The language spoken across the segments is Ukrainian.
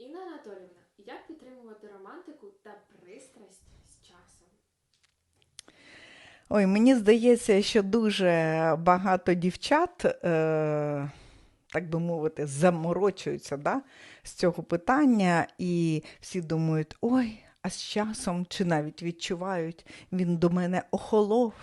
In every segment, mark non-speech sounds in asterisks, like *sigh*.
Інна Анатолівна, як підтримувати романтику та пристрасть з часом? Ой, мені здається, що дуже багато дівчат, е, так би мовити, заморочуються да, з цього питання, і всі думають, ой, а з часом, чи навіть відчувають, він до мене охолов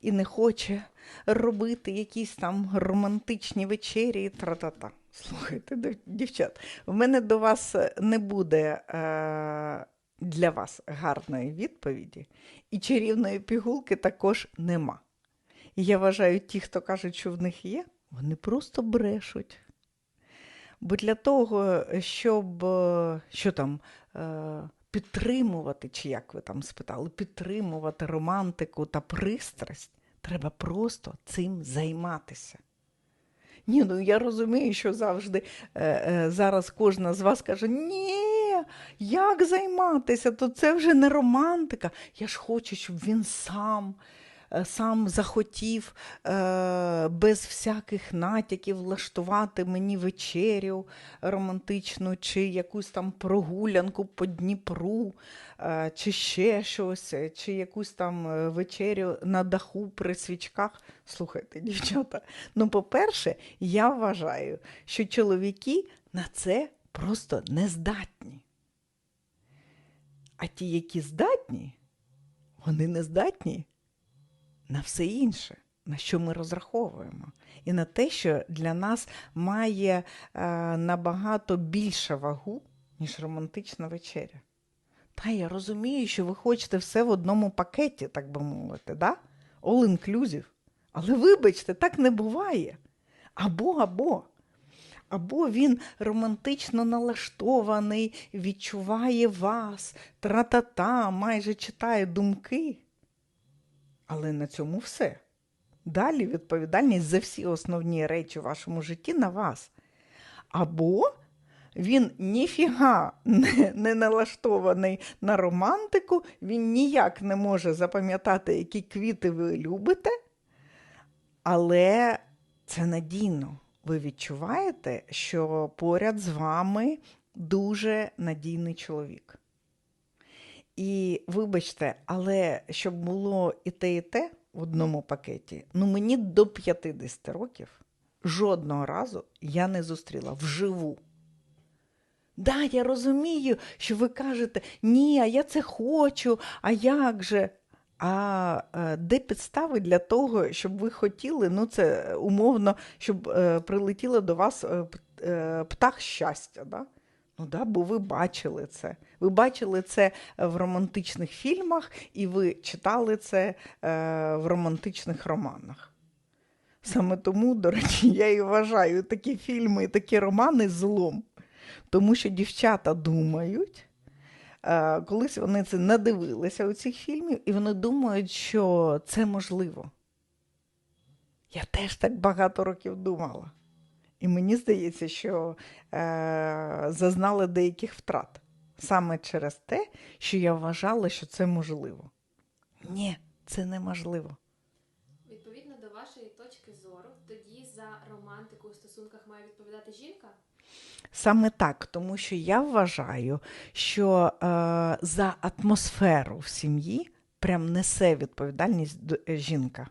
і не хоче робити якісь там романтичні вечері. Тра-та-та. Слухайте, дівчат, в мене до вас не буде е, для вас гарної відповіді, і чарівної пігулки також нема. І я вважаю, ті, хто кажуть, що в них є, вони просто брешуть. Бо для того, щоб е, що там, е, підтримувати, чи як ви там спитали, підтримувати романтику та пристрасть, треба просто цим займатися. Ні, ну я розумію, що завжди е, е, зараз кожна з вас каже: ні, як займатися? То це вже не романтика. Я ж хочу, щоб він сам, сам захотів е, без всяких натяків влаштувати мені вечерю романтичну, чи якусь там прогулянку по Дніпру, е, чи ще щось, е, чи якусь там е, вечерю на даху при свічках. Слухайте, дівчата. Ну, по-перше, я вважаю, що чоловіки на це просто не здатні. А ті, які здатні, вони не здатні на все інше, на що ми розраховуємо. І на те, що для нас має е, набагато більше вагу, ніж романтична вечеря. Та я розумію, що ви хочете все в одному пакеті, так би мовити, да? all inclusive. Але вибачте, так не буває. Або, або. Або він романтично налаштований, відчуває вас, тра-та-та, майже читає думки. Але на цьому все. Далі відповідальність за всі основні речі в вашому житті на вас. Або він ніфіга не, не налаштований на романтику, він ніяк не може запам'ятати, які квіти ви любите, але це надійно. Ви відчуваєте, що поряд з вами дуже надійний чоловік. І вибачте, але щоб було і те, і те в одному пакеті, ну мені до 50 років жодного разу я не зустріла вживу. Да, я розумію, що ви кажете, ні, а я це хочу, а як же? А е, де підстави для того, щоб ви хотіли, ну це умовно, щоб е, прилетіло до вас е, птах щастя. Да? Ну да, бо ви бачили це. Ви бачили це в романтичних фільмах, і ви читали це е, в романтичних романах. Саме тому, до речі, я і вважаю такі фільми і такі романи злом. Тому що дівчата думають, е, колись вони це надивилися у цих фільмів, і вони думають, що це можливо. Я теж так багато років думала. І мені здається, що е, зазнала деяких втрат саме через те, що я вважала, що це можливо. Ні, це неможливо. Відповідно до вашої точки зору, тоді за романтику у стосунках має відповідати жінка? Саме так, тому що я вважаю, що е, за атмосферу в сім'ї прям несе відповідальність е, жінка.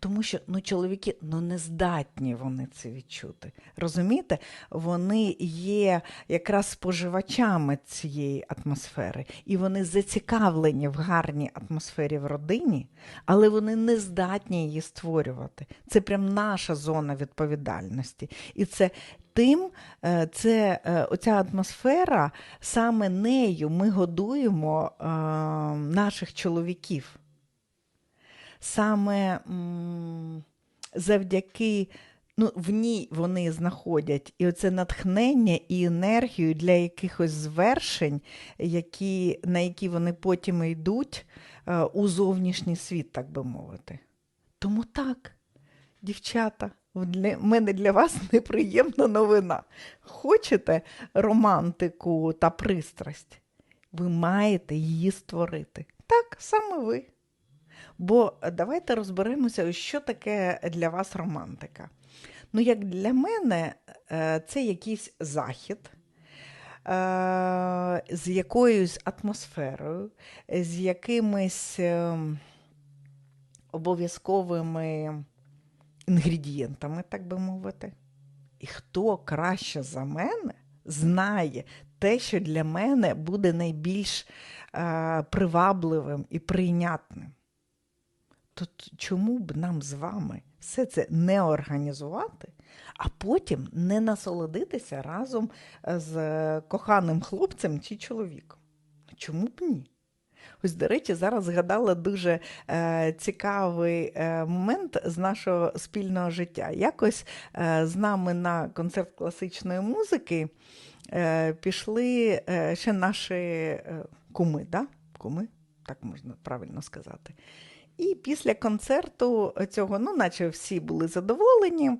Тому що ну, чоловіки ну, не здатні вони це відчути. Розумієте, вони є якраз споживачами цієї атмосфери, і вони зацікавлені в гарній атмосфері в родині, але вони не здатні її створювати. Це прям наша зона відповідальності. І це тим, е, це е, оця атмосфера, саме нею ми годуємо е, наших чоловіків. Саме завдяки ну, в ній вони знаходять і оце натхнення, і енергію для якихось звершень, які, на які вони потім йдуть е, у зовнішній світ, так би мовити. Тому так, дівчата, в мене для вас неприємна новина. Хочете романтику та пристрасть? Ви маєте її створити. Так, саме ви. Бо е, давайте розберемося, що таке для вас романтика. Ну, як для мене, е, це якийсь захід, з якоюсь атмосферою, з якимись ем, обов'язковими інгредієнтами, так би мовити. І хто краще за мене знає те, що для мене буде найбільш е, привабливим і прийнятним. То чому б нам з вами все це не організувати, а потім не насолодитися разом з е, коханим хлопцем чи чоловіком? Чому б ні? Ось, до речі, зараз згадала дуже е, цікавий е, момент з нашого спільного життя. Якось е, з нами на концерт класичної музики е, пішли е, ще наші е, куми, да? куми, так можна правильно сказати. І після концерту цього, ну, наче всі були задоволені.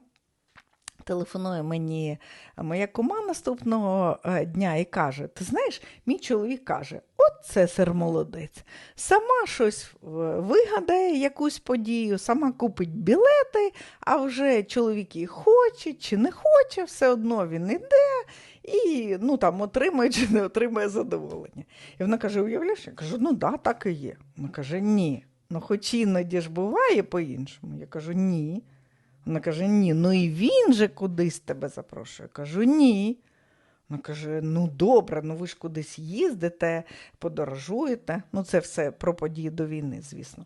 Телефонує мені моя кума наступного е, дня і каже: Ти знаєш, мій чоловік каже: От це сер молодець. Сама щось е, вигадає, якусь подію, сама купить білети, а вже чоловік її хоче чи не хоче, все одно він іде і ну, там, отримає чи не отримає задоволення. І вона каже: Уявляєш? Я кажу, ну да, так і є. Вона каже, ні. Ну, хоч іноді ж буває по-іншому. Я кажу, ні. Вона каже, ні, ну і він же кудись тебе запрошує. Я кажу, ні. Вона каже: ну добре, ну ви ж кудись їздите, подорожуєте. Ну, це все про події до війни, звісно.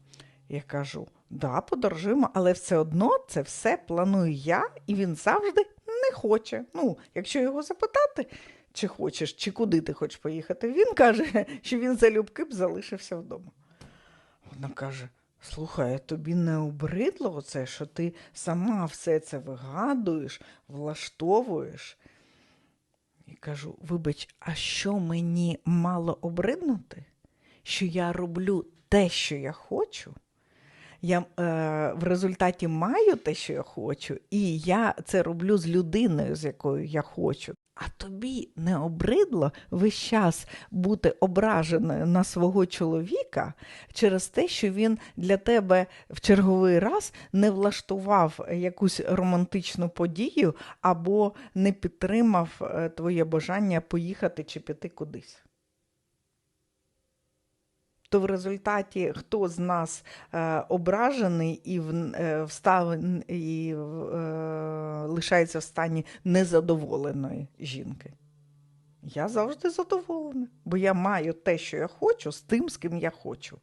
Я кажу, да, подорожуємо, але все одно це все планую я, і він завжди не хоче. Ну, якщо його запитати, чи хочеш, чи куди ти хочеш поїхати, він каже, *laughs* що він залюбки б залишився вдома. Вона каже: Слухай, а тобі не обридло оце, що ти сама все це вигадуєш, влаштовуєш? І кажу: вибач, а що мені мало обриднути? Що я роблю те, що я хочу? Я е, в результаті маю те, що я хочу, і я це роблю з людиною, з якою я хочу. А тобі не обридло весь час бути ображеною на свого чоловіка через те, що він для тебе в черговий раз не влаштував якусь романтичну подію або не підтримав е, твоє бажання поїхати чи піти кудись. То в результаті хто з нас е, ображений і, в, е, встав, і е, лишається в стані незадоволеної жінки? Я завжди задоволена, бо я маю те, що я хочу, з тим, з ким я хочу.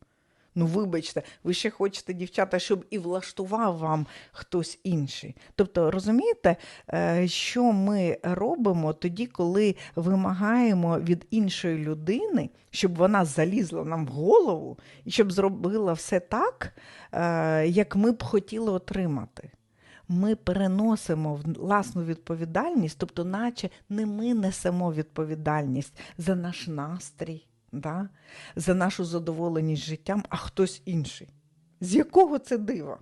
Ну, вибачте, ви ще хочете, дівчата, щоб і влаштував вам хтось інший. Тобто, розумієте, е, що ми робимо тоді, коли вимагаємо від іншої людини, щоб вона залізла нам в голову і щоб зробила все так, е, як ми б хотіли отримати. Ми переносимо власну відповідальність, тобто, наче не ми несемо відповідальність за наш настрій да? за нашу задоволеність життям, а хтось інший. З якого це дива?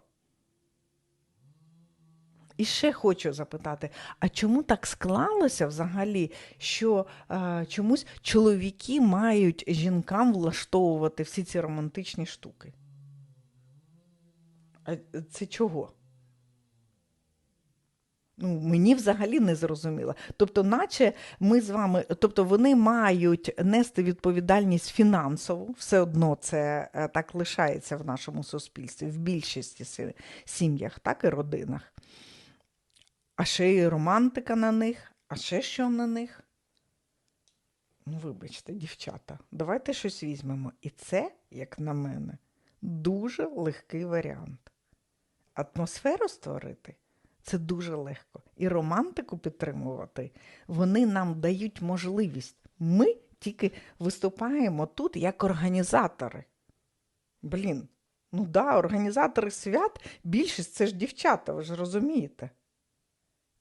І ще хочу запитати: а чому так склалося взагалі, що е, чомусь чоловіки мають жінкам влаштовувати всі ці романтичні штуки? А це чого? Ну, мені взагалі не зрозуміло. Тобто, наче ми з вами, тобто вони мають нести відповідальність фінансову, все одно це е, так лишається в нашому суспільстві, в більшості сім'ях, так і родинах. А ще і романтика на них, а ще що на них. Ну, вибачте, дівчата, давайте щось візьмемо. І це, як на мене, дуже легкий варіант. Атмосферу створити це дуже легко. І романтику підтримувати вони нам дають можливість. Ми тільки виступаємо тут як організатори. Блін, ну да, організатори свят, більшість це ж дівчата, ви ж розумієте.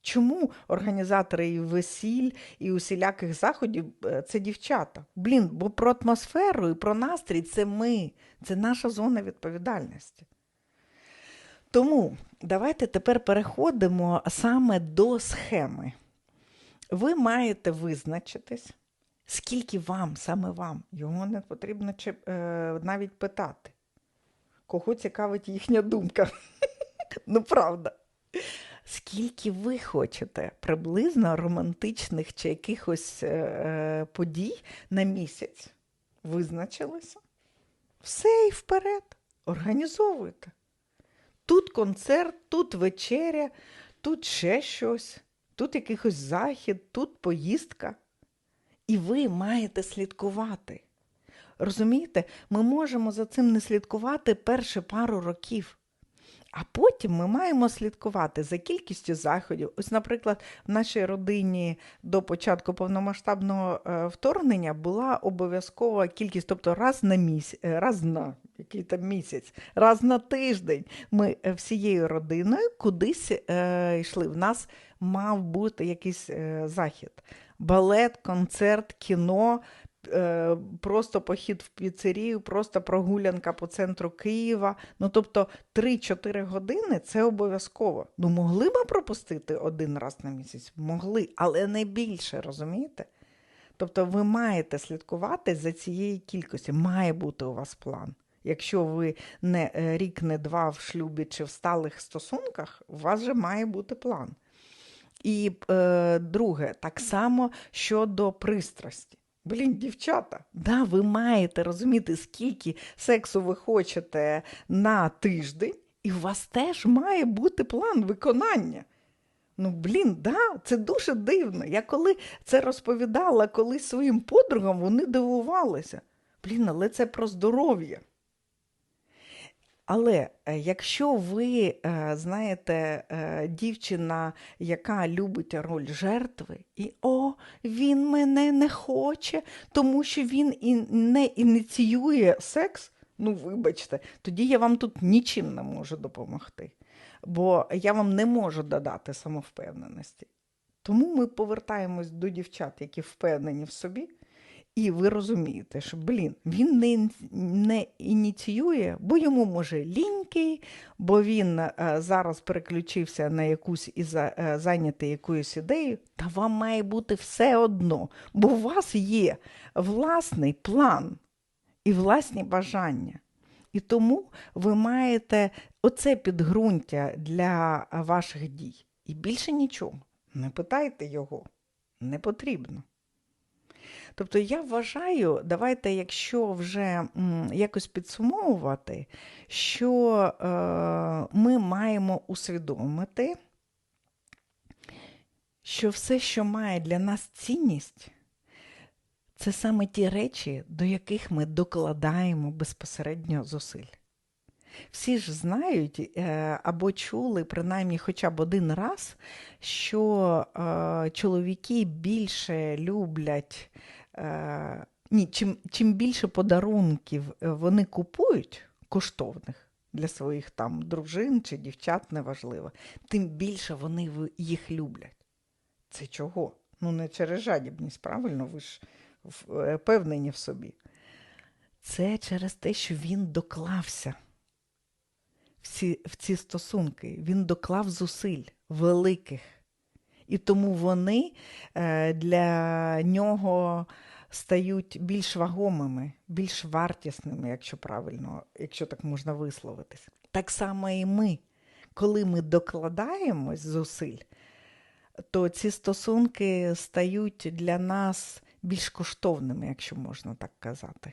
Чому організатори і весіль, і усіляких заходів е, це дівчата? Блін, бо про атмосферу і про настрій це ми, це наша зона відповідальності. Тому давайте тепер переходимо саме до схеми. Ви маєте визначитись, скільки вам, саме вам, його не потрібно е, навіть питати. Кого цікавить їхня думка? *laughs* Ну, правда. скільки ви хочете приблизно романтичних чи якихось е, е, подій на місяць. Визначилися? Все і вперед. Організовуйте. Тут концерт, тут вечеря, тут ще щось, тут якийсь захід, тут поїздка. І ви маєте слідкувати. Розумієте, ми можемо за цим не слідкувати перші пару років. А потім ми маємо слідкувати за кількістю заходів. Ось, наприклад, в нашій родині до початку повномасштабного е, вторгнення була обов'язкова кількість, тобто раз на місяць, раз на який там місяць, раз на тиждень ми е, всією родиною кудись е, йшли. В нас мав бути якийсь е, захід. Балет, концерт, кіно, е, просто похід в піцерію, просто прогулянка по центру Києва. Ну, тобто 3-4 години це обов'язково. Ну, могли ми пропустити один раз на місяць? Могли, але не більше, розумієте? Тобто ви маєте слідкувати за цією кількістю. Має бути у вас план. Якщо ви не е, рік, не два в шлюбі чи в сталих стосунках, у вас же має бути план. І е, друге, так само щодо пристрасті. Блін, дівчата, да, ви маєте розуміти, скільки сексу ви хочете на тиждень, і у вас теж має бути план виконання. Ну, блін, да, це дуже дивно. Я коли це розповідала колись своїм подругам, вони дивувалися. Блін, але це про здоров'я. Але е, якщо ви е, знаєте е, дівчина, яка любить роль жертви, і о, він мене не хоче, тому що він і не ініціює секс, ну вибачте, тоді я вам тут нічим не можу допомогти, бо я вам не можу додати самовпевненості. Тому ми повертаємось до дівчат, які впевнені в собі. І ви розумієте, що, блін, він не, не ініціює, бо йому може лінький, бо він е, зараз переключився на якусь і за, е, зайнятий якоюсь ідеєю, та вам має бути все одно, бо у вас є власний план і власні бажання. І тому ви маєте оце підґрунтя для ваших дій. І більше нічого. Не питайте його, не потрібно. Тобто я вважаю, давайте, якщо вже якось підсумовувати, що е, ми маємо усвідомити, що все, що має для нас цінність, це саме ті речі, до яких ми докладаємо безпосередньо зусиль. Всі ж знають е, або чули принаймні хоча б один раз, що е, чоловіки більше люблять, ні, чим, чим більше подарунків е, вони купують коштовних для своїх там дружин чи дівчат, неважливо, тим більше вони їх люблять. Це чого? Ну, не через жадібність, правильно, ви ж е, впевнені в собі. Це через те, що він доклався в ці, в ці стосунки. Він доклав зусиль великих. І тому вони е, для нього стають більш вагомими, більш вартісними, якщо правильно, якщо так можна висловитись. Так само і ми. Коли ми докладаємось зусиль, то ці стосунки стають для нас більш коштовними, якщо можна так казати.